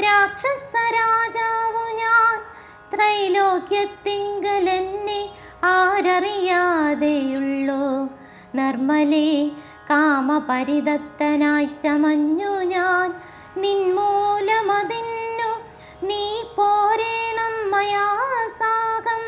രാക്ഷസ രാജാവു ഞാൻ. ത്രൈലോക്യത്തിങ്കലെന്നെ ആരറിയാതെയുള്ളൂ. നർമ്മലേ കാമപരിതത്തനായി ചമഞ്ഞു ഞാൻ. നിന്മൂലമതിന്നു നീ പോരേണം മയാസാകം.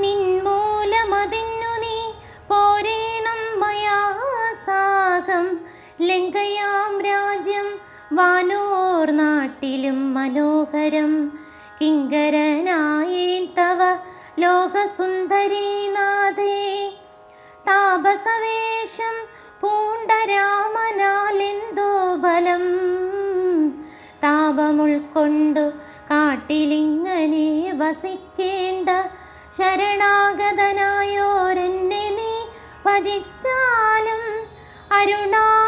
നിന്മൂലമതിന്നു നീ പോരേണം മയാസാകം. ലങ്കയാം നാട്ടിലും മനോഹരം കിങ്കരനായി തവ ലോകസുന്ദരീനാഥേ താപസവേഷം പൂണ്ട രാമനാലെന്തോ ബലം. താപമുൾക്കൊണ്ടു കാട്ടിലിങ്ങനെ വസിക്കേണ്ട ശരണാഗതനായോരെന്നെ നീ ഭജിച്ചാലും അരുണാധരി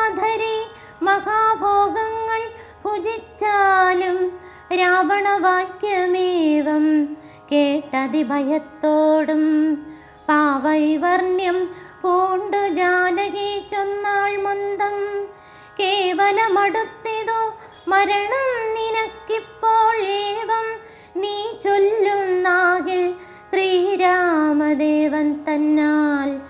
രാവണവാക്യമേവം കേട്ടതിഭയത്തോടും പാവൈവർണ്യം പൂണ്ടു ജാനകി ചൊന്നാൾ മന്ദം കേവലമടുത്തിതോ മരണം നിനക്കിപ്പോൾ ഏവം. നീ ചൊല്ലുന്നാകിൽ ശ്രീരാമദേവൻ തന്നാൽ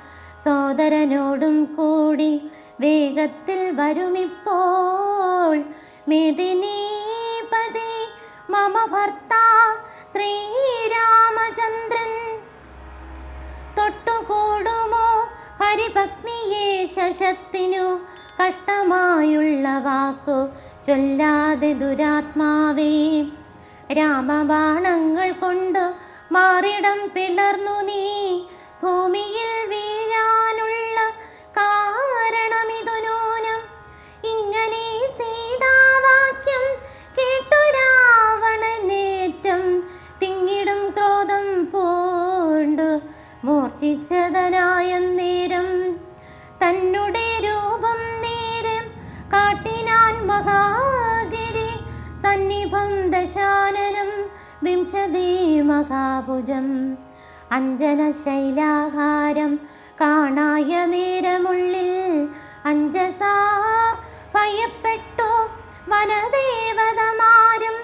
സോദരനോടും കൂടി വേഗത്തിൽ വരുമിപ്പോൾ. മമ ഭർത്താ ശ്രീരാമചന്ദ്രൻ. തൊട്ടുകൂടുമോ ഹരിഭക്തിയെ ശശത്തിനു കഷ്ടമായുള്ള വാക്കു ചൊല്ലാതെ ദുരാത്മാവേ. രാമബാണങ്ങൾ കൊണ്ട് മാറിടം പിളർന്നു നീ. ഭൂമിയിൽ മഹാഗിരി സന്നിഭം ദശാനനം വിംശതി മഹാഭുജം അഞ്ജന ശൈലാഹാരം കാണായ നേരമുള്ളിൽ അഞ്ജസാ ഭയപ്പെട്ടു വനദേവതമാരും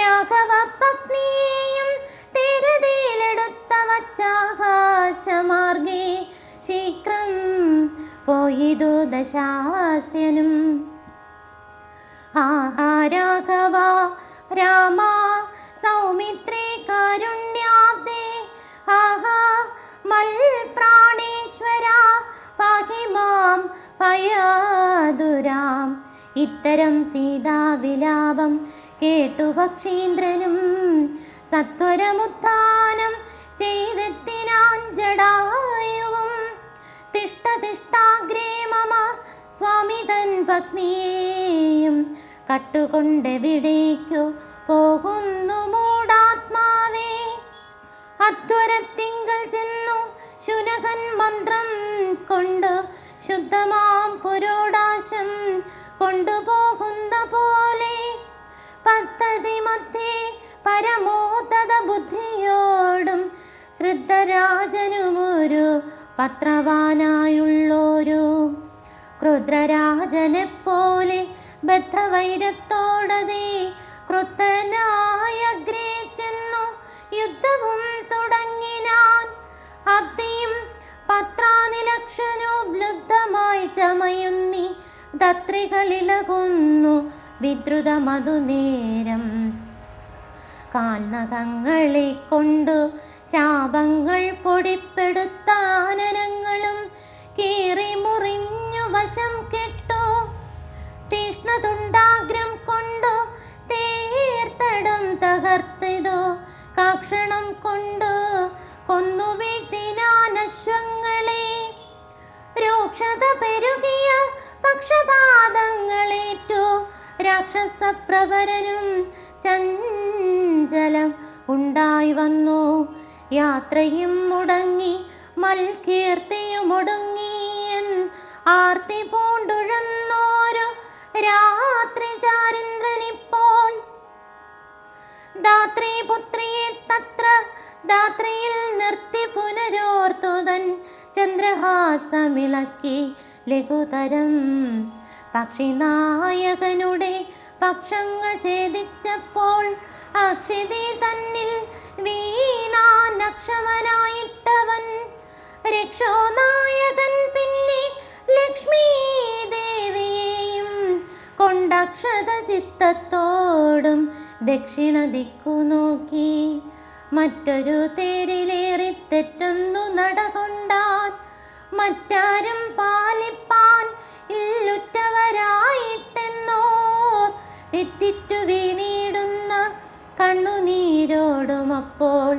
രാഘവ പത്നിയെയും തിരുതിയിലെടുത്ത വച്ചാകാശമാർഗേ ശീക്രം പോയിതു ദശാസ്യനും. രാമ സൗമിത്രേ കാരുണ്യാബ്ദേ ആഹാ മൽ പ്രാണേശ്വര പാഹി മാം ഭയാതുരാം ഇത്തരം സീതാവിലാപം കേട്ടു പക്ഷീന്ദ്രനും സത്വരമുത്ഥാനം ചെയ്തെത്തിനാൻ ജടായുവും തിഷ്ട തിഷ്ടാഗ്രേ മമ സ്വാമി തൻ പത്നിയെയും കട്ടുകൊണ്ടെവിടേക്കു പോകുന്നു മൂടാത്മാവേ. അധ്വരത്തിങ്കൾ ചെന്നു ശുനകൻ മന്ത്രം കൊണ്ട് ശുദ്ധമാം പുരോടാശം കൊണ്ടുപോകുന്ന പോലെ. പദ്ധതി മധ്യേ പരമോദത ബുദ്ധിയോടും ശ്രദ്ധരാജനുമൊരു പത്രവാനായുള്ളൊരു. ക്രുദ്രരാജനെ ബദ്ധവൈരത്തോടതേ ക്രുദ്ധനായ അഗ്രേ ചെന്നു. യുദ്ധവും തുടങ്ങിനാൻ അബ്ദിയും പത്രാനിലക്ഷണോബ്ലബ്ധമായി ചമയുന്നി. ദത്രികളിലകുന്നു വിദ്രുതമതു നേരം. കാൽനഖങ്ങളെ കൊണ്ടു ചാപങ്ങൾ പൊടിപ്പെടുത്താനനങ്ങളും രാക്ഷസപ്രവരനും ചഞ്ചലം ഉണ്ടായി വന്നു. യാത്രയും മുടങ്ങി മൽകീർത്തിയും ഒടുങ്ങി ആർത്തി പൂണ്ടുഴന്നോരു രാത്രി ചാരിന്ദ്രനിപ്പോൾ. ധാത്രി പുത്രിയെ തത്ര ദാത്രിയിൽ നിർത്തി പുനരോർത്തുതൻ ചന്ദ്രഹാസമിളക്കി ലഘുതരം പക്ഷിനായകനുടെ പക്ഷങ്ങൾ ഛേദിച്ചപ്പോൾ അക്ഷിതി തന്നിൽ വീണാനക്ഷമനായിട്ടവൻ രക്ഷോനായകൻ പിന്നെ ലക്ഷ്മി കൊണ്ടക്ഷത ചിത്തത്തോടും ദക്ഷിണ ദിക്കു നോക്കി. മറ്റൊരു തേരിലേറി തെറ്റൊന്നു നടകൊണ്ടാൽ മറ്റാരും കണ്ണുനീരോടുമപ്പോൾ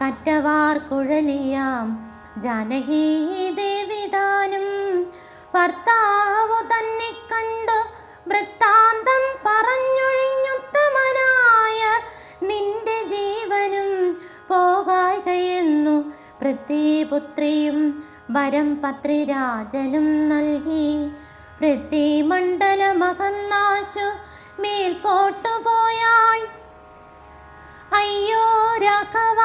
കറ്റവാർ കുഴലിയാം. ജാനകീ ദേവിതാനും ഭർത്താവു തന്നെ കണ്ടു വൃത്താന്തം പറഞ്ഞൊഴിഞ്ഞുത്തമനായ നിന്റെ ജീവനും പോകായകയെന്നു പൃഥ്വിപുത്രിയും വരം പത്രിരാജനും നൽകി. പൃഥ്വിമണ്ഡലമകന്നാശു മേൽപോട്ടു പോയാൾ രാഘവ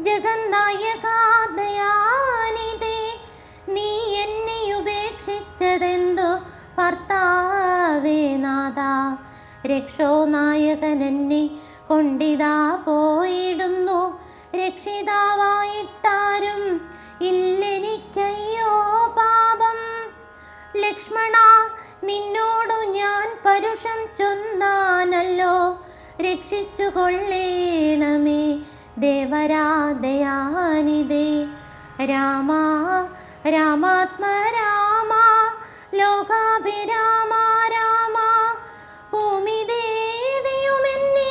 ജഗന്നായകാദയാനിതേ. നീ എന്നെ ഉപേക്ഷിച്ചതെന്തോ ഭർത്താവേ നാഥ? രക്ഷോ നായകൻ എന്നെ കൊണ്ടിതാ പോയിടുന്നു. രക്ഷിതാവായിട്ടാരും ഇല്ലെനിക്കയ്യോ പാപം. ലക്ഷ്മണ നിന്നോടു ഞാൻ പരുഷം ചൊന്നാനല്ലോ. രക്ഷിച്ചു കൊള്ളേണമേ ദേവരാധയാനിതേ. രാമ രാമാത്മ രാമ ലോകാഭിരാമ രാമ. ഭൂമിദേവിയുമെന്നെ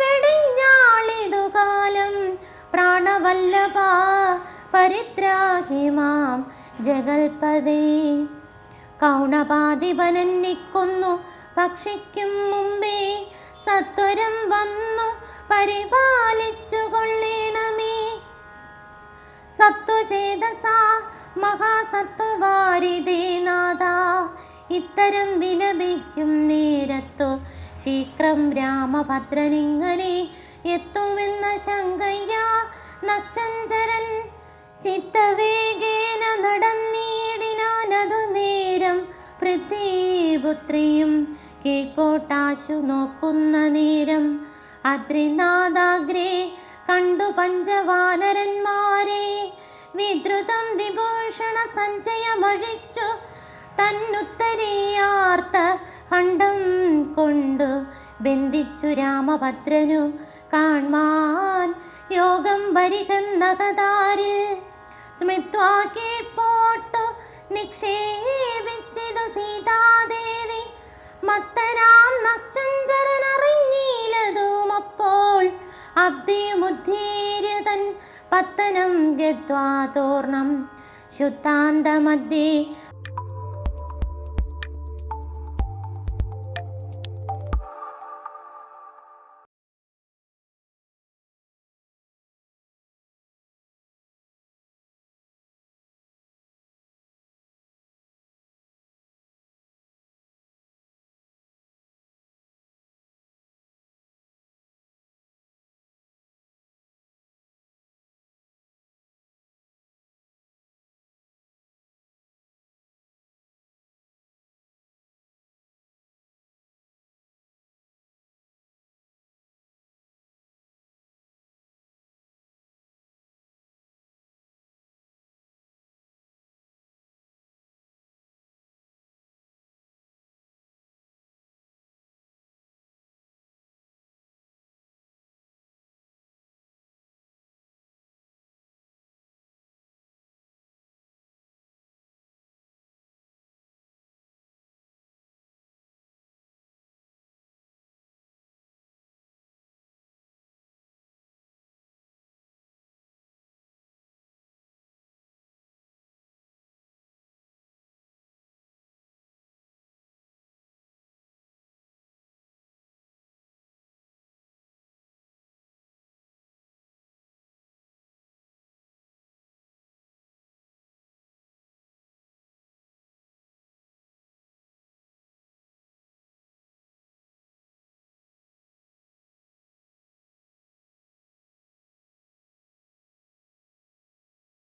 വെടിഞ്ഞാളിതു കാലം പ്രാണവല്ലഭ പരിത്രാഹി മാം ജഗൽപദേ കൗണപാധിപനെന്നിക്കൊന്നു പക്ഷിക്കും മുമ്പേ സത്വരം വന്നു പരിപാലിച്ചു കൊള്ളേണമേ സത്വചേതസ മഹാസത്വവാരിതേ ഇത്തരം വിലപിക്കും നേരത്തു ശീഘ്രം രാമഭദ്രനിങ്ങനെ എത്തുമെന്ന ശങ്കയ്യ. നച്ചഞ്ചരൻ ചിത്തവേഗേന നടന്നീടിനാനതു നേരം പൃഥ്വിപുത്രിയും കീഴ്പോട്ടാശു നോക്കുന്ന നേരം അദ്രിനാഥാഗ്രേ കണ്ടു പഞ്ചവാനരന്മാരെ. വിദ്രുതം വിഭൂഷണ സഞ്ചയമഴിച്ചു തന്നുത്തരേയാർത്ത കണ്ടം കൊണ്ടു ബന്ധിച്ചു രാമഭദ്രനു കാൺമാൻ യോഗം വരികന്ന സ്മൃത്വാ കീഴ്പോട്ടു നിക്ഷേപിച്ചിതു ഗത്വാ തോർണം ശുദ്ധാന്തമധ്യേ